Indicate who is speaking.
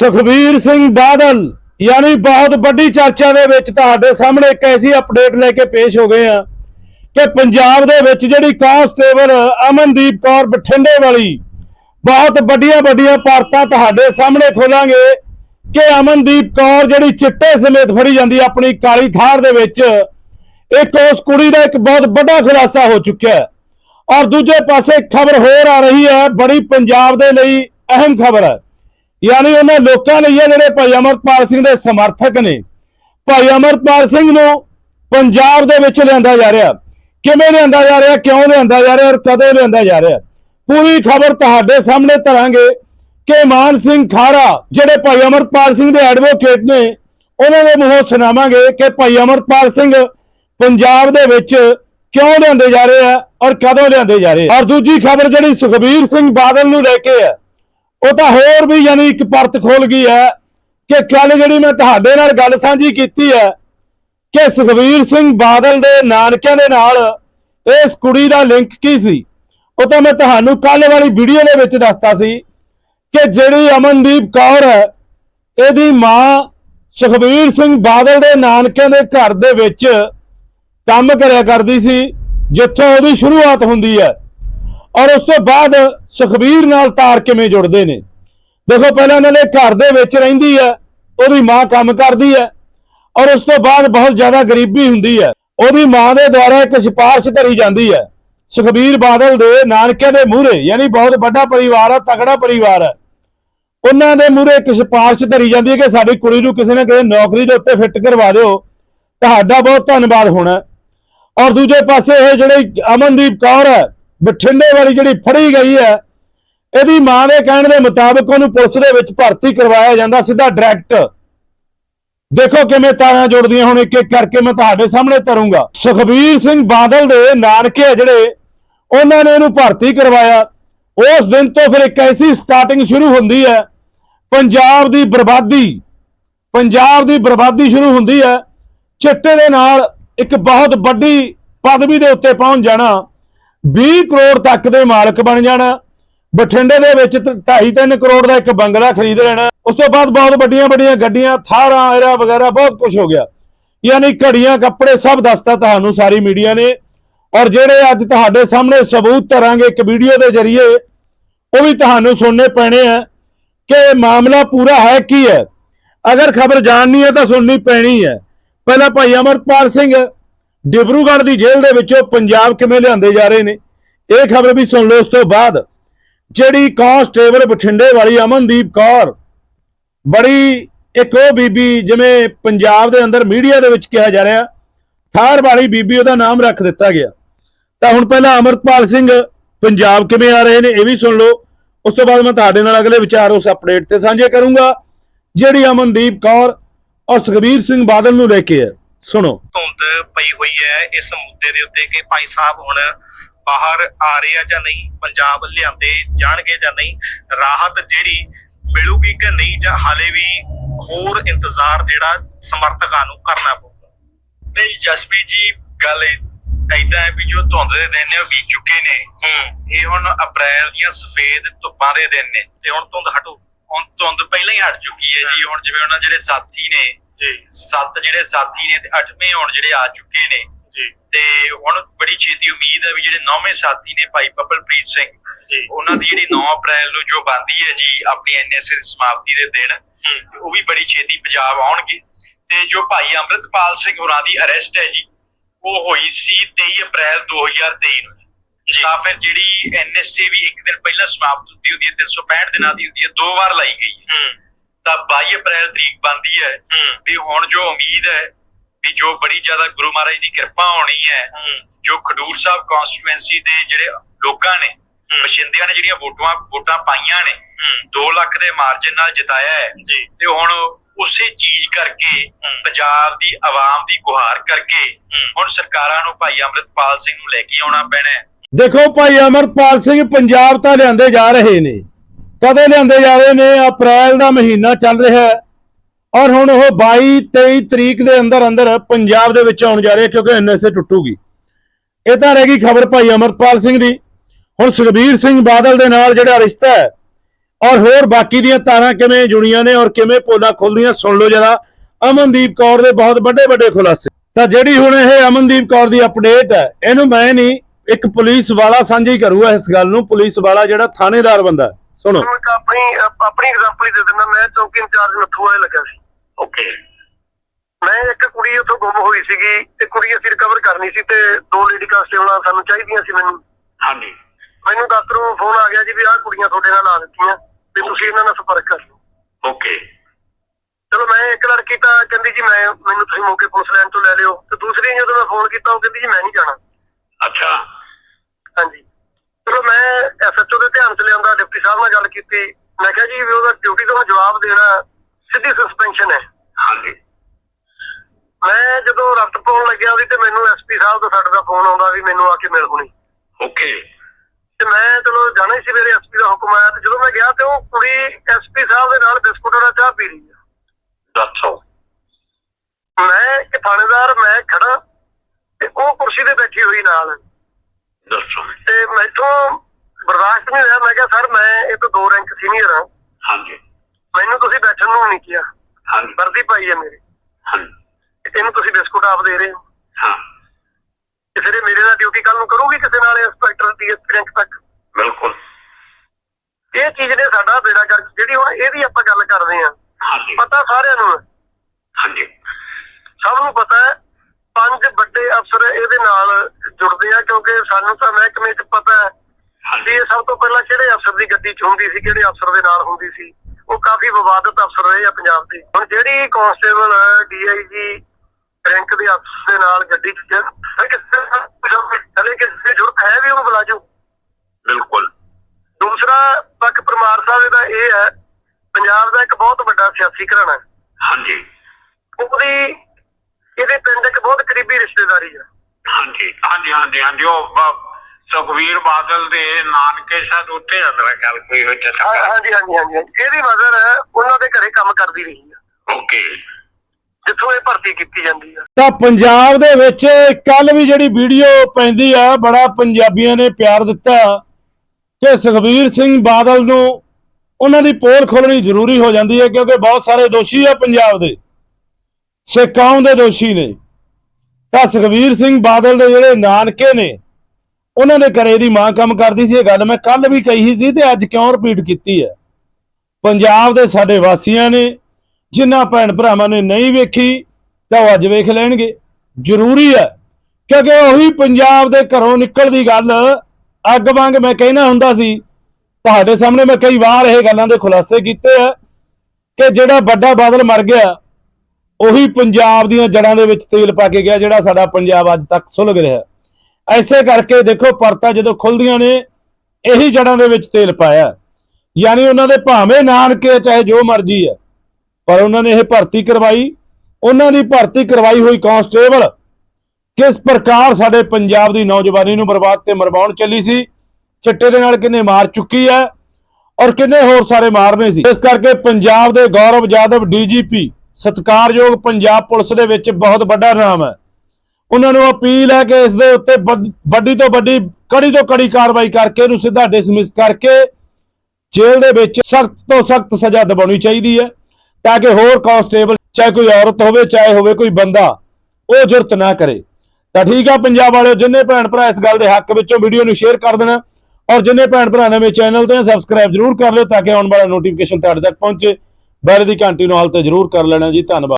Speaker 1: ਸੁਖਬੀਰ ਸਿੰਘ ਬਾਦਲ, ਯਾਨੀ ਬਹੁਤ ਵੱਡੀ ਚਰਚਾ ਦੇ ਵਿੱਚ ਤੁਹਾਡੇ ਸਾਹਮਣੇ ਇੱਕ ਐਸੀ ਅਪਡੇਟ ਲੈ ਕੇ ਪੇਸ਼ ਹੋ ਗਏ ਆ ਕਿ ਪੰਜਾਬ ਦੇ ਵਿੱਚ ਜਿਹੜੀ ਕਾਂਸਟੇਬਲ ਅਮਨਦੀਪ ਕੌਰ ਬਠਿੰਡੇ ਵਾਲੀ ਬਹੁਤ ਵੱਡੀਆਂ ਵੱਡੀਆਂ ਭਾਰਤਾਂ ਤੁਹਾਡੇ ਸਾਹਮਣੇ ਖੋਲਾਂਗੇ ਕਿ ਅਮਨਦੀਪ ਕੌਰ ਜਿਹੜੀ ਚਿੱਟੇ ਸਮੇਤ ਫੜੀ ਜਾਂਦੀ ਆਪਣੀ ਕਾਲੀ ਥਾਰ ਦੇ ਵਿੱਚ, ਇੱਕ ਉਸ ਕੁੜੀ ਦਾ ਇੱਕ ਬਹੁਤ ਵੱਡਾ ਖੁਲਾਸਾ ਹੋ ਚੁੱਕਿਆ ਹੈ। ਔਰ ਦੂਜੇ ਪਾਸੇ ਖਬਰ ਹੋਰ ਆ ਰਹੀ ਹੈ, ਬੜੀ ਪੰਜਾਬ ਦੇ ਲਈ ਅਹਿਮ ਖਬਰ ਹੈ। ਯਾਨੀ ਉਹਨਾਂ ਲੋਕਾਂ ਲਈ ਹੈ ਜਿਹੜੇ ਭਾਈ ਅਮਰਪਾਲ ਸਿੰਘ ਦੇ ਸਮਰਥਕ ਨੇ, ਭਾਈ ਅਮਰਪਾਲ ਸਿੰਘ ਨੂੰ ਪੰਜਾਬ ਦੇ ਵਿੱਚ ਲਿਆਂਦਾ ਜਾ ਰਿਹਾ। ਕਿਵੇਂ ਲਿਆਂਦਾ ਜਾ ਰਿਹਾ, ਕਿਉਂ ਲਿਆਂਦਾ ਜਾ ਰਿਹਾ ਔਰ ਕਦੋਂ ਲਿਆਂਦਾ ਜਾ ਰਿਹਾ। ਪੂਰੀ ਖਬਰ ਤੁਹਾਡੇ ਸਾਹਮਣੇ ਧਰਾਂਗੇ ਕਿ ਮਾਨ ਸਿੰਘ ਖਾਰਾ ਜਿਹੜੇ ਭਾਈ ਅਮਰਪਾਲ ਸਿੰਘ ਦੇ ਐਡਵੋਕੇਟ ਨੇ, ਉਹਨਾਂ ਦੇ ਮੂੰਹੋਂ ਸੁਣਾਵਾਂਗੇ ਕਿ ਭਾਈ ਅਮਰਪਾਲ ਸਿੰਘ ਪੰਜਾਬ ਦੇ ਵਿੱਚ ਕਿਉਂ ਲਿਆਂਦੇ ਜਾ ਰਹੇ ਆ ਔਰ ਕਦੋਂ ਲਿਆਂਦੇ ਜਾ ਰਹੇ ਆ। ਔਰ ਦੂਜੀ ਖਬਰ ਜਿਹੜੀ ਸੁਖਬੀਰ ਸਿੰਘ ਬਾਦਲ ਨੂੰ ਲੈ ਕੇ ਹੈ ਉਹ ਤਾਂ ਹੋਰ ਵੀ ਯਾਨੀ ਇੱਕ ਪਰਤ ਖੋਲ ਗਈ ਹੈ ਕਿ ਕੱਲ ਜਿਹੜੀ ਮੈਂ ਤੁਹਾਡੇ ਨਾਲ ਗੱਲ ਸਾਂਝੀ ਕੀਤੀ ਹੈ ਕਿ ਸੁਖਬੀਰ ਸਿੰਘ ਬਾਦਲ ਦੇ ਨਾਨਕਿਆਂ ਦੇ ਨਾਲ ਇਸ ਕੁੜੀ ਦਾ ਲਿੰਕ ਕੀ ਸੀ? ਉਹ ਤਾਂ ਮੈਂ ਤੁਹਾਨੂੰ ਕੱਲ ਵਾਲੀ ਵੀਡੀਓ ਦੇ ਵਿੱਚ ਦੱਸਤਾ ਸੀ ਕਿ ਜਿਹੜੀ ਅਮਨਦੀਪ ਕੌਰ ਹੈ, ਇਹਦੀ ਮਾਂ ਸੁਖਬੀਰ ਸਿੰਘ ਬਾਦਲ ਦੇ ਨਾਨਕਿਆਂ ਦੇ ਘਰ ਦੇ ਵਿੱਚ ਕੰਮ ਕਰਿਆ ਕਰਦੀ ਸੀ, ਜਿੱਥੋਂ ਉਹਦੀ ਸ਼ੁਰੂਆਤ ਹੁੰਦੀ ਹੈ। ਔਰ ਉਸ ਤੋਂ ਬਾਅਦ ਸੁਖਬੀਰ ਨਾਲ ਤਾਰ ਕਿਵੇਂ ਜੁੜਦੇ ਨੇ? ਦੇਖੋ, ਪਹਿਲਾਂ ਇਹਨਾਂ ਨੇ ਘਰ ਦੇ ਵਿੱਚ ਰਹਿੰਦੀ ਹੈ, ਉਹਦੀ ਮਾਂ ਕੰਮ ਕਰਦੀ ਹੈ, ਔਰ ਉਸ ਤੋਂ ਬਾਅਦ ਬਹੁਤ ਜ਼ਿਆਦਾ ਗਰੀਬੀ ਹੁੰਦੀ ਹੈ। ਉਹਦੀ ਮਾਂ ਦੇ ਦੁਆਰਾ ਇੱਕ ਸਿਫਾਰਿਸ਼ ਧਰੀ ਜਾਂਦੀ ਹੈ, ਸੁਖਬੀਰ ਬਾਦਲ ਦੇ ਨਾਨਕਿਆਂ ਦੇ ਮੂਹਰੇ, ਯਾਨੀ ਬਹੁਤ ਵੱਡਾ ਪਰਿਵਾਰ ਹੈ ਤਕੜਾ ਪਰਿਵਾਰ ਹੈ ਉਹਨਾਂ ਦੇ ਮੂਹਰੇ ਇੱਕ ਸਿਫਾਰਿਸ਼ ਧਰੀ ਜਾਂਦੀ ਹੈ ਕਿ ਸਾਡੀ ਕੁੜੀ ਨੂੰ ਕਿਸੇ ਨਾ ਕਿਸੇ ਨੌਕਰੀ ਦੇ ਉੱਤੇ ਫਿੱਟ ਕਰਵਾ ਦਿਓ। ਤੁਹਾਡਾ ਬਹੁਤ ਧੰਨਵਾਦ ਹੋਣਾ। ਔਰ ਦੂਜੇ ਪਾਸੇ ਇਹ ਜਿਹੜੇ ਅਮਨਦੀਪ ਕੌਰ ਹੈ ਬਠਿੰਡੇ ਵਾਲੀ ਜਿਹੜੀ ਫੜੀ ਗਈ ਹੈ, ਇਹਦੀ ਮਾਂ ਦੇ ਕਹਿਣ ਦੇ ਮੁਤਾਬਕ ਉਹਨੂੰ ਪੁਲਿਸ ਦੇ ਵਿੱਚ ਭਰਤੀ ਕਰਵਾਇਆ ਜਾਂਦਾ ਸਿੱਧਾ ਡਾਇਰੈਕਟ ਦੇਖੋ ਕਿਵੇਂ ਤਾਰਾਂ ਜੁੜਦੀਆਂ ਹੁਣ ਇੱਕ ਇੱਕ ਕਰਕੇ ਮੈਂ ਤੁਹਾਡੇ ਸਾਹਮਣੇ ਤਰੂੰਗਾ। ਸੁਖਬੀਰ ਸਿੰਘ ਬਾਦਲ ਦੇ ਨਾਨਕੇ ਆ ਜਿਹੜੇ, ਉਹਨਾਂ ਨੇ ਇਹਨੂੰ ਭਰਤੀ ਕਰਵਾਇਆ। ਉਸ ਦਿਨ ਤੋਂ ਫਿਰ ਇੱਕ ਐਸੀ ਸਟਾਰਟਿੰਗ ਸ਼ੁਰੂ ਹੁੰਦੀ ਹੈ, ਪੰਜਾਬ ਦੀ ਬਰਬਾਦੀ। ਪੰਜਾਬ ਦੀ ਬਰਬਾਦੀ ਸ਼ੁਰੂ ਹੁੰਦੀ ਹੈ, ਚਿੱਟੇ ਦੇ ਨਾਲ ਇੱਕ ਬਹੁਤ ਵੱਡੀ ਪਦਵੀ ਦੇ ਉੱਤੇ ਪਹੁੰਚ ਜਾਣਾ। 20 ਕਰੋੜ ਤੱਕ ਦੇ ਮਾਲਕ ਬਣ ਜਾਣਾ, ਬਠਿੰਡੇ ਦੇ ਵਿੱਚ 2.5-3 ਕਰੋੜ ਦਾ ਇੱਕ ਬੰਗਲਾ ਖਰੀਦ ਲੈਣਾ, ਉਸ ਤੋਂ ਬਾਅਦ ਬਹੁਤ ਵੱਡੀਆਂ ਵੱਡੀਆਂ ਗੱਡੀਆਂ, ਥਾਰਾਂ ਐਰਾ ਵਗੈਰਾ ਬਹੁਤ ਕੁਝ ਹੋ ਗਿਆ। ਯਾਨੀ ਘੜੀਆਂ, ਕੱਪੜੇ ਸਭ ਦੱਸਤਾ ਤੁਹਾਨੂੰ, ਸਾਰੀ ਮੀਡੀਆ ਨੇ। ਔਰ ਜਿਹੜੇ ਅੱਜ ਤੁਹਾਡੇ ਸਾਹਮਣੇ ਸਬੂਤ ਧਰਾਂਗੇ ਇੱਕ ਵੀਡੀਓ ਦੇ ਜ਼ਰੀਏ, ਉਹ ਵੀ ਤੁਹਾਨੂੰ ਸੁਣਨੇ ਪੈਣੇ ਆ ਕਿ ਮਾਮਲਾ ਪੂਰਾ ਹੈ ਕੀ ਹੈ। ਅਗਰ ਖਬਰ ਜਾਣਨੀ ਹੈ ਤਾਂ ਸੁਣਨੀ ਪੈਣੀ ਹੈ। ਪਹਿਲਾਂ ਭਾਈ ਅਮਰਪਾਲ ਸਿੰਘ ਡਿਬਰੂਗੜ੍ਹ ਦੀ ਜੇਲ੍ਹ ਦੇ ਵਿੱਚੋਂ ਪੰਜਾਬ ਕਿਵੇਂ ਲਿਆਂਦੇ ਜਾ ਰਹੇ ਨੇ? ਇਹ ਖਬਰ ਵੀ ਸੁਣ ਲਓ ਉਸ ਤੋਂ ਬਾਅਦ। ਜਿਹੜੀ ਕਾਂਸਟੇਬਲ ਬਠਿੰਡੇ ਵਾਲੀ ਅਮਨਦੀਪ ਕੌਰ, ਬੜੀ ਇੱਕ ਉਹ ਬੀਬੀ ਜਿਵੇਂ ਪੰਜਾਬ ਦੇ ਅੰਦਰ ਮੀਡੀਆ ਦੇ ਵਿੱਚ ਕਿਹਾ ਜਾ ਰਿਹਾ, ਥਾਰ ਵਾਲੀ ਬੀਬੀ ਉਹਦਾ ਨਾਮ ਰੱਖ ਦਿੱਤਾ ਗਿਆ। ਤਾਂ ਹੁਣ ਪਹਿਲਾਂ ਅਮਰਪਾਲ ਸਿੰਘ ਪੰਜਾਬ ਕਿਵੇਂ ਆ ਰਹੇ ਨੇ ਇਹ ਵੀ ਸੁਣ ਲਓ। ਉਸ ਤੋਂ ਬਾਅਦ ਮੈਂ ਤੁਹਾਡੇ ਨਾਲ ਅਗਲੇ ਵਿਚਾਰ ਉਸ ਅਪਡੇਟ ਤੇ ਸਾਂਝੇ ਕਰੂੰਗਾ। ਜਿਹੜੀ ਅਮਨਦੀਪ ਕੌਰ ਔਰ ਸੁਖਬੀਰ ਸਿੰਘ ਬਾਦਲ ਨੂੰ ਲੈ ਕੇ ਹੈ। ਸੁਣੋ।
Speaker 2: ਧੁੰਦ ਪਈ ਹੋਈ ਹੈ ਇਸ ਮੁੱਦੇ ਦੇ ਉੱਤੇ ਕਿ ਭਾਈ ਸਾਹਿਬ ਹੁਣ ਬਾਹਰ ਆ ਰਹੇ ਆ ਜਾਂ ਨਹੀਂ ਪੰਜਾਬ ਲਿਆਂਦੇ ਜਾਣਗੇ ਜਾਂ ਨਹੀਂ ਰਾਹਤ ਜਿਹੜੀ ਮਿਲੂਗੀ ਕਿ ਨਹੀਂ ਜਾਂ ਹਾਲੇ ਵੀ ਹੋਰ ਇੰਤਜ਼ਾਰ ਜਿਹੜਾ ਸਮਰਥਕਾਂ ਨੂੰ ਕਰਨਾ ਪਊਗਾ।
Speaker 3: ਨਹੀਂ ਜਸਪੀ ਜੀ ਗੱਲ ਐਦਾਂ ਹੈ ਵੀ ਜੋ ਧੁੰਦ ਦੇ ਦਿਨ ਨੇ ਉਹ ਬੀਤ ਚੁੱਕੇ ਨੇ।
Speaker 2: ਹੂੰ।
Speaker 3: ਇਹ ਹੁਣ ਅਪ੍ਰੈਲ ਦੀਆਂ ਸਫੇਦ ਧੁੱਪਾਂ ਦੇ ਦਿਨ ਨੇ।
Speaker 2: ਤੇ ਹੁਣ ਧੁੰਦ ਹਟੂ।
Speaker 3: ਹੁਣ ਧੁੰਦ ਪਹਿਲਾਂ ਹੀ ਹਟ ਚੁੱਕੀ ਹੈ ਜੀ। ਹੁਣ ਜਿਵੇਂ ਉਹਨਾਂ ਜਿਹੜੇ ਸਾਥੀ ਨੇ
Speaker 2: ਜੀ।
Speaker 3: ਸੱਤ ਜਿਹੜੇ ਸਾਥੀ ਨੇ ਤੇ ਅੱਠਵੇਂ ਹੁਣ ਜਿਹੜੇ ਆ ਚੁੱਕੇ ਨੇ।
Speaker 2: ਜੀ।
Speaker 3: ਤੇ ਹੁਣ ਬੜੀ ਛੇਤੀ ਉਮੀਦ ਹੈ ਵੀ ਜਿਹੜੇ ਨੌਵੇਂ ਸਾਥੀ ਨੇ ਭਾਈ ਪਪਲਪ੍ਰੀਤ ਸਿੰਘ
Speaker 2: ਜੀ।
Speaker 3: ਉਹਨਾਂ ਦੀ ਜਿਹੜੀ 9 ਅਪ੍ਰੈਲ ਨੂੰ ਜੋ ਬੰਦੀ ਹੈ ਜੀ ਆਪਣੀ ਐਨਐਸਏ ਦੀ ਸਮਾਪਤੀ ਦੇ ਦਿਨ ਉਹ ਵੀ ਬੜੀ ਛੇਤੀ ਪੰਜਾਬ ਆਉਣਗੇ। ਤੇ ਜੋ ਭਾਈ ਅੰਮ੍ਰਿਤਪਾਲ ਸਿੰਘ ਹੋਰਾਂ ਦੀ ਅਰੈਸਟ ਹੈ ਜੀ ਉਹ ਹੋਈ ਸੀ 23 ਅਪ੍ਰੈਲ 2023 ਨੂੰ।
Speaker 2: ਜੀ।
Speaker 3: ਤਾਂ ਫਿਰ ਜਿਹੜੀ ਐਨਐਸਏ ਵੀ ਇੱਕ ਦਿਨ ਪਹਿਲਾਂ ਸਮਾਪਤ ਹੁੰਦੀ ਹੁੰਦੀ ਹੈ 365 ਦਿਨਾਂ ਦੀ ਹੁੰਦੀ ਹੈ ਦੋ ਵਾਰ ਲਾਈ ਗਈ ਹੈ।
Speaker 2: ਹੂੰ।
Speaker 3: ਤਾਂ 22 ਅਪ੍ਰੈਲ ਤਰੀਕ ਬੰਦੀ ਹੈ। ਵੀ ਹੁਣ ਜੋ ਉਮੀਦ ਹੈ ਵੀ ਜੋ ਬੜੀ ਜ਼ਿਆਦਾ ਗੁਰੂ ਮਹਾਰਾਜ ਦੀ ਕਿਰਪਾ ਹੋਣੀ ਹੈ ਜੋ ਖਡੂਰ ਸਾਹਿਬ ਕਨਸਟੀਟੂਐਂਸੀ ਦੇ ਜਿਹੜੇ ਲੋਕਾਂ ਨੇ ਬਸ਼ਿੰਦਿਆਂ ਨੇ ਜਿਹੜੀਆਂ ਵੋਟਾਂ ਵੋਟਾਂ ਪਾਈਆਂ ਨੇ
Speaker 2: ਹੂੰ।
Speaker 3: 2 ਲੱਖ ਦੇ ਮਾਰਜਨ ਨਾਲ ਜਿਤਾਇਆ ਹੈ।
Speaker 2: ਜੀ।
Speaker 3: ਤੇ ਹੁਣ ਉਸੇ ਚੀਜ਼ ਕਰਕੇ। ਪੰਜਾਬ ਦੀ ਆਵਾਮ ਦੀ ਗੁਹਾਰ ਕਰਕੇ। ਹੁਣ ਸਰਕਾਰਾਂ ਨੂੰ ਭਾਈ ਅੰਮ੍ਰਿਤਪਾਲ ਸਿੰਘ ਨੂੰ ਲੈ ਕੇ ਆਉਣਾ ਪੈਣਾ ਹੈ।
Speaker 1: ਦੇਖੋ ਭਾਈ ਅਮਰਪਾਲ ਸਿੰਘ ਪੰਜਾਬ ਤਾਂ ਲਿਆਂਦੇ ਜਾ ਰਹੇ ਨੇ। ਕਦੇ ਲਿਆਂਦੇ ਜਾ ਰਹੇ ਨੇ, ਅਪ੍ਰੈਲ ਦਾ ਮਹੀਨਾ ਚੱਲ ਰਿਹਾ ਹੈ। ਔਰ ਹੁਣ ਉਹ 22 23 ਤਰੀਕ ਦੇ ਅੰਦਰ ਅੰਦਰ ਪੰਜਾਬ ਦੇ ਵਿੱਚ ਆਉਣ ਜਾ ਰਹੇ ਕਿਉਂਕਿ ਐਨਐਸਏ ਟੁੱਟੂਗੀ। ਇਹ ਤਾਂ ਰਹਿ ਗਈ ਖਬਰ ਭਾਈ ਅਮਰਪਾਲ ਸਿੰਘ ਦੀ। ਹੁਣ ਸੁਖਬੀਰ ਸਿੰਘ ਬਾਦਲ ਦੇ ਨਾਲ ਜਿਹੜਾ ਰਿਸ਼ਤਾ ਹੈ, ਔਰ ਹੋਰ ਬਾਕੀ ਦੀਆਂ ਤਾਰਾਂ ਕਿਵੇਂ ਜੁੜੀਆਂ ਨੇ ਔਰ ਕਿਵੇਂ ਪੋਲਾਂ ਖੁੱਲਦੀਆਂ ਸੁਣ ਲਓ ਜਰਾ। ਅਮਨਦੀਪ ਕੌਰ ਦੇ ਬਹੁਤ ਵੱਡੇ ਵੱਡੇ ਖੁਲਾਸੇ। ਤਾਂ ਜਿਹੜੀ ਹੁਣ ਇਹ ਅਮਨਦੀਪ ਕੌਰ ਦੀ ਅਪਡੇਟ ਹੈ, ਇਹਨੂੰ ਮੈਂ ਨਹੀਂ, ਇੱਕ ਪੁਲਿਸ ਵਾਲਾ ਸਾਂਝੀ ਕਰੂਗਾ ਇਸ ਗੱਲ ਨੂੰ। ਪੁਲਿਸ ਵਾਲਾ ਜਿਹੜਾ ਥਾਣੇਦਾਰ ਬੰਦਾ ਸੁਣੋ।
Speaker 4: ਮੈਂ ਇੱਕ ਆਪਣੀ ਆਪਣੀ ਐਗਜ਼ਾਮਪਲ ਹੀ ਦੇ ਦਿੰਦਾ ਮੈਂ ਚੌਕੀ ਇੰਚਾਰਜ ਨੱਥੂ ਵਾਲੇ ਲੱਗਾ ਸੀ।
Speaker 3: ਓਕੇ
Speaker 4: ਮੈਂ ਇੱਕ ਕੁੜੀ ਉੱਥੋਂ ਗੁੰਮ ਹੋਈ ਸੀਗੀ ਤੇ ਕੁੜੀ ਅਸੀਂ ਰਿਕਵਰ ਕਰਨੀ ਸੀ ਤੇ ਦੋ ਲੇਡੀ ਕਾਂਸਟੇਬਲਾਂ ਸਾਨੂੰ ਚਾਹੀਦੀਆਂ ਸੀ ਮੈਨੂੰ।
Speaker 3: ਹਾਂਜੀ।
Speaker 4: ਮੈਨੂੰ ਦਫ਼ਤਰੋਂ ਫੋਨ ਆ ਗਿਆ ਜੀ ਵੀ ਆਹ ਕੁੜੀਆਂ ਤੁਹਾਡੇ ਨਾਲ ਆ ਦਿੱਤੀਆਂ ਤੇ ਤੁਸੀਂ ਇਹਨਾਂ ਨਾਲ ਸੰਪਰਕ ਕਰ ਲਓ।
Speaker 3: ਓਕੇ
Speaker 4: ਚਲੋ ਮੈਂ ਇੱਕ ਲੜਕੀ ਤਾਂ ਕਹਿੰਦੀ ਜੀ ਮੈਂ ਮੈਨੂੰ ਤੁਸੀਂ ਮੌਕੇ ਪੁਲਿਸ ਲਾਈਨ ਤੋਂ ਲੈ ਲਿਓ। ਤੇ ਦੂਸਰੀ ਜਦੋਂ ਮੈਂ ਫੋਨ ਕੀਤਾ ਉਹ ਕਹਿੰਦੀ ਜੀ ਮੈਂ ਨਹੀਂ ਜਾਣਾ।
Speaker 3: ਅੱਛਾ
Speaker 4: ਹਾਂਜੀ ਚਲੋ ਮੈਂ ਐਸਐਚਓ ਦੇ ਧਿਆਨ ਡਿਪਟੀ ਸਾਹਿਬ ਨਾਲ ਗੱਲ ਕੀਤੀ। ਮੈਂ ਕਿਹਾ ਜੀ ਵੀ ਉਹਦਾ ਡਿਊਟੀ ਤੋਂ ਜਵਾਬ ਦੇਣਾ ਸਿੱਧੀ ਸਸਪੈਂਸ਼ਨ ਹੈ।
Speaker 3: ਹਾਂਜੀ।
Speaker 4: ਮੈਂ ਜਦੋਂ ਰਫਤ ਪਾਉਣ ਲੱਗਿਆ ਸੀ ਤੇ ਮੈਨੂੰ ਐਸਪੀ ਸਾਹਿਬ ਤੋਂ ਸਾਡੇ ਦਾ ਫੋਨ ਆਉਂਦਾ ਵੀ ਮੈਨੂੰ ਆ ਕੇ ਮਿਲ ਹੁਣੀ।
Speaker 3: ਓਕੇ।
Speaker 4: ਤੇ ਮੈਂ ਚਲੋ ਜਾਣਾ ਹੀ ਸੀ ਮੇਰੇ ਐਸਪੀ ਦਾ ਹੁਕਮ ਆਇਆ ਤੇ ਜਦੋਂ ਮੈਂ ਗਿਆ ਤੇ ਉਹ ਕੁੜੀ ਐਸਪੀ ਸਾਹਿਬ ਦੇ ਨਾਲ ਬਿਸਕੁਟ ਨਾਲ ਚਾਹ ਪੀ ਰਹੀ ਆ।
Speaker 3: ਦੱਸੋ।
Speaker 4: ਮੈਂ ਇੱਕ ਥਾਣੇਦਾਰ ਮੈਂ ਖੜਾ ਤੇ ਉਹ ਕੁਰਸੀ ਤੇ ਬੈਠੀ ਹੋਈ ਨਾਲ।
Speaker 3: ਦੱਸੋ।
Speaker 4: ਤੇ ਮੈਥੋਂ ਬਰਦਾਸ਼ਤ ਨਹੀਂ ਹੋਇਆ। ਮੈਂ ਕਿਹਾ ਸਰ ਮੈਂ ਇਹ ਤੋਂ ਦੋ ਰੈਂਕ ਸੀਨੀਅਰ ਹਾਂ।
Speaker 3: ਹਾਂਜੀ।
Speaker 4: ਮੈਨੂੰ ਤੁਸੀਂ ਬੈਠਣ ਨੂੰ ਨਹੀਂ ਕਿਹਾ।
Speaker 3: ਹਾਂਜੀ।
Speaker 4: ਵਰਦੀ ਪਾਈ ਹੈ ਮੇਰੀ।
Speaker 3: ਹਾਂਜੀ।
Speaker 4: ਤੇ ਇਹਨੂੰ ਤੁਸੀਂ ਬਿਸਕੁਟ ਆਪ ਦੇ ਰਹੇ ਹੋ।
Speaker 3: ਹਾਂ।
Speaker 4: ਕਿਸੇ ਨੇ ਮੇਰੇ ਨਾਲ ਡਿਊਟੀ ਕੱਲ ਨੂੰ ਕਰੂਗੀ ਕਿਸੇ ਨਾਲ ਇੰਸਪੈਕਟਰ ਡੀਐਸਪੀ ਰੈਂਕ ਤੱਕ?
Speaker 3: ਬਿਲਕੁਲ।
Speaker 4: ਇਹ ਚੀਜ਼ ਨੇ ਸਾਡਾ ਬੇੜਾ ਕਰ ਜਿਹੜੀ ਹੁਣ ਇਹਦੀ ਆਪਾਂ ਗੱਲ ਕਰਦੇ ਆਂ
Speaker 3: ਹਾਂਜੀ।
Speaker 4: ਪਤਾ ਸਾਰਿਆਂ ਨੂੰ
Speaker 3: ਹਾਂਜੀ।
Speaker 4: ਸਭ ਨੂੰ ਪਤਾ ਹੈ ਪੰਜ ਵੱਡੇ ਅਫਸਰ ਇਹਦੇ ਨਾਲ ਜੁੜਦੇ ਆ ਕਿਉਂਕਿ ਸਾਨੂੰ ਤਾਂ ਮਹਿਕਮੇ 'ਚ ਪਤਾ ਹੈ
Speaker 3: ਹਾਂਜੀ
Speaker 4: ਇਹ ਸਭ ਤੋਂ ਪਹਿਲਾਂ ਕਿਹੜੇ ਅਫਸਰ ਦੀ ਗੱਡੀ 'ਚ ਹੁੰਦੀ ਸੀ ਕਿਹੜੇ ਅਫਸਰ ਦੇ ਨਾਲ ਹੁੰਦੀ ਸੀ? ਉਹ ਕਾਫੀ ਵਿਵਾਦਤ ਅਫਸਰ ਰਹੇ ਆ ਪੰਜਾਬ ਦੇ। ਹੁਣ ਜਿਹੜੀ ਕਾਂਸਟੇਬਲ ਡੀਆਈਜੀ ਰੈਂਕ ਦੇ ਅਫਸਰ ਦੇ ਨਾਲ ਗੱਡੀ 'ਚ ਹਰ ਕਿਸੇ ਜੁਰਤ ਹੈ ਵੀ ਉਹਨੂੰ ਬੁਲਾ ਜਾਓ
Speaker 3: ਬਿਲਕੁਲ।
Speaker 4: ਦੂਸਰਾ ਪੱਖ ਪਰਮਾਰ ਸਾਹਿਬ ਦਾ ਇਹ ਹੈ ਪੰਜਾਬ ਦਾ ਇੱਕ ਬਹੁਤ ਵੱਡਾ ਸਿਆਸੀ ਘਰਾਣਾ ਹੈ।
Speaker 3: ਹਾਂਜੀ।
Speaker 4: ਉਹਦੀ ਇਹਦੇ ਪਿੰਡ ਇੱਕ ਬਹੁਤ ਕਰੀਬੀ ਰਿਸ਼ਤੇਦਾਰੀ ਹੈ।
Speaker 3: ਹਾਂਜੀ ਹਾਂਜੀ ਹਾਂਜੀ ਹਾਂਜੀ ਉਹ ਸੁਖਵੀਰ ਬਾਦਲ ਦੇ ਨਾਨਕੇ ਸ਼ਾਇਦ ਉੱਥੇ ਆ ਮੇਰਾ ਖਿਆਲ ਕੋਈ ਹੋ
Speaker 4: ਹਾਂ-
Speaker 3: ਚੱਕਰ
Speaker 4: ਹਾਂਜੀ ਹਾਂਜੀ ਹਾਂਜੀ ਹਾਂਜੀ। ਇਹਦੀ ਮਦਰ ਉਹਨਾਂ ਦੇ ਘਰੇ ਕੰਮ ਕਰਦੀ ਰਹੀ ਹੈ
Speaker 3: ਓਕੇ।
Speaker 4: ਜਿੱਥੋਂ ਇਹ ਭਰਤੀ ਕੀਤੀ ਜਾਂਦੀ ਹੈ
Speaker 1: ਤਾਂ ਪੰਜਾਬ ਦੇ ਵਿੱਚ ਕੱਲ ਵੀ ਜਿਹੜੀ ਵੀਡੀਓ ਪੈਂਦੀ ਆ ਬੜਾ ਪੰਜਾਬੀਆਂ ਨੇ ਪਿਆਰ ਦਿੱਤਾ ਕਿ ਸੁਖਬੀਰ ਸਿੰਘ ਬਾਦਲ ਨੂੰ ਉਹਨਾਂ ਦੀ ਪੋਲ ਖੋਲਣੀ ਜ਼ਰੂਰੀ ਹੋ ਜਾਂਦੀ ਹੈ ਕਿਉਂਕਿ ਬਹੁਤ ਸਾਰੇ ਦੋਸ਼ੀ ਆ ਪੰਜਾਬ ਦੇ। ਸਿੱਖ ਦੇ ਦੋਸ਼ੀ ਨੇ। ਤਾਂ ਸੁਖਬੀਰ ਸਿੰਘ ਬਾਦਲ ਦੇ ਜਿਹੜੇ ਨਾਨਕੇ ਨੇ ਉਹਨਾਂ ਦੇ ਘਰੇ ਦੀ ਮਾਂ ਕੰਮ ਕਰਦੀ ਸੀ, ਇਹ ਗੱਲ ਮੈਂ ਕੱਲ ਵੀ ਕਹੀ ਸੀ ਤੇ ਅੱਜ ਕਿਉਂ ਰਿਪੀਟ ਕੀਤੀ ਹੈ? ਪੰਜਾਬ ਦੇ ਸਾਡੇ ਵਾਸੀਆਂ ਨੇ, ਜਿਨ੍ਹਾਂ ਭੈਣ ਭਰਾਵਾਂ ਨੇ ਨਹੀਂ ਵੇਖੀ, ਤਾਂ ਉਹ ਅੱਜ ਵੇਖ ਲੈਣਗੇ। ਜ਼ਰੂਰੀ ਹੈ, ਕਿਉਂਕਿ ਉਹੀ ਪੰਜਾਬ ਦੇ ਘਰੋਂ ਨਿਕਲਦੀ ਗੱਲ, ਅੱਗ ਵਾਂਗ ਮੈਂ ਕਹਿਣਾ ਹੁੰਦਾ ਸੀ, ਤੁਹਾਡੇ ਸਾਹਮਣੇ ਮੈਂ ਕਈ ਵਾਰ ਇਹ ਗੱਲਾਂ ਦੇ ਖੁਲਾਸੇ ਕੀਤੇ ਆ, ਕਿ ਜਿਹੜਾ ਵੱਡਾ ਬਾਦਲ ਮਰ ਗਿਆ, ਉਹੀ ਪੰਜਾਬ ਦੀਆਂ ਜੜਾਂ ਦੇ ਵਿੱਚ ਤੇਲ ਪਾ ਕੇ ਗਿਆ, ਜਿਹੜਾ ਸਾਡਾ ਪੰਜਾਬ ਅੱਜ ਤੱਕ ਸੁਲਗ ਰਿਹਾ। ਐਸੇ ਕਰਕੇ ਦੇਖੋ ਪਰਤਾਂ ਜਦੋਂ ਖੁੱਲਦੀਆਂ ਨੇ, ਇਹੀ ਜੜਾਂ ਦੇ ਵਿੱਚ ਤੇਲ ਪਾਇਆ। ਯਾਨੀ ਉਹਨਾਂ ਦੇ ਭਾਵੇਂ ਨਾਨਕੇ ਚਾਹੇ ਜੋ ਮਰਜ਼ੀ ਹੈ ਪਰ ਉਹਨਾਂ ਨੇ ਇਹ ਭਰਤੀ ਕਰਵਾਈ। ਉਹਨਾਂ ਦੀ ਭਰਤੀ ਕਰਵਾਈ ਹੋਈ ਕਾਂਸਟੇਬਲ, ਕਿਸ ਪ੍ਰਕਾਰ ਸਾਡੇ ਪੰਜਾਬ ਦੀ ਨੌਜਵਾਨੀ ਨੂੰ ਬਰਬਾਦ ਤੇ ਮਰਵਾਉਣ ਚੱਲੀ ਸੀ, ਚਿੱਟੇ ਦੇ ਨਾਲ ਕਿੰਨੇ ਮਾਰ ਚੁੱਕੀ ਹੈ ਔਰ ਕਿੰਨੇ ਹੋਰ ਸਾਰੇ ਮਾਰਨੇ ਸੀ। ਇਸ ਕਰਕੇ ਪੰਜਾਬ ਦੇ ਗੌਰਵ ਜਾਦਵ ਡੀਜੀਪੀ, ਸਤਕਾਰਯੋਗ ਪੰਜਾਬ ਪੁਲਿਸ ਦੇ ਵਿੱਚ ਬਹੁਤ ਵੱਡਾ ਨਾਮ ਹੈ। ਉਹਨਾਂ ਨੂੰ ਅਪੀਲ ਹੈ ਕਿ ਇਸ ਦੇ ਉੱਤੇ ਵੱਡ- ਵੱਡੀ ਤੋਂ ਵੱਡੀ, ਕੜੀ ਤੋਂ ਕੜੀ ਕਾਰਵਾਈ ਕਰਕੇ ਇਹਨੂੰ ਸਿੱਧਾ ਡਿਸਮਿਸ ਕਰਕੇ ਜੇਲ੍ਹ ਦੇ ਵਿੱਚ ਸਖਤ ਤੋਂ ਸਖਤ ਸਜ਼ਾ ਦਿਵਾਉਣੀ ਚਾਹੀਦੀ ਹੈ ਤਾਂ ਕਿ ਹੋਰ ਕਾਂਸਟੇਬਲ ਚਾਹੇ ਕੋਈ ਔਰਤ ਹੋਵੇ, ਚਾਹੇ ਹੋਵੇ ਕੋਈ ਬੰਦਾ, ਉਹ ਜੁਰਤ ਨਾ ਕਰੇ। ਤਾਂ ਠੀਕ ਆ ਪੰਜਾਬ ਵਾਲਿਓ, ਜਿੰਨੇ ਭੈਣ ਭਰਾ ਇਸ ਗੱਲ ਦੇ ਹੱਕ ਵਿੱਚੋਂ ਵੀਡੀਓ ਨੂੰ ਸ਼ੇਅਰ ਕਰ ਦੇਣਾ ਔਰ ਜਿੰਨੇ ਭੈਣ ਭਰਾ ਨਵੇਂ ਚੈਨਲ ਤੇ ਸਬਸਕ੍ਰਾਈਬ ਜਰੂਰ ਕਰ ਲਿਓ ਤਾਂ ਕਿ ਆਉਣ ਵਾਲਾ ਨੋਟੀਫਿਕੇਸ਼ਨ ਤੁਹਾਡੇ ਤੱਕ ਪਹੁੰਚੇ। ਬੈਲ ਦੀ ਘੰਟੀ ਨੂੰ ਹਾਲ ਤੇ ਜਰੂਰ ਕਰ ਲੈਣਾ ਜੀ, ਧੰਨਵਾਦ।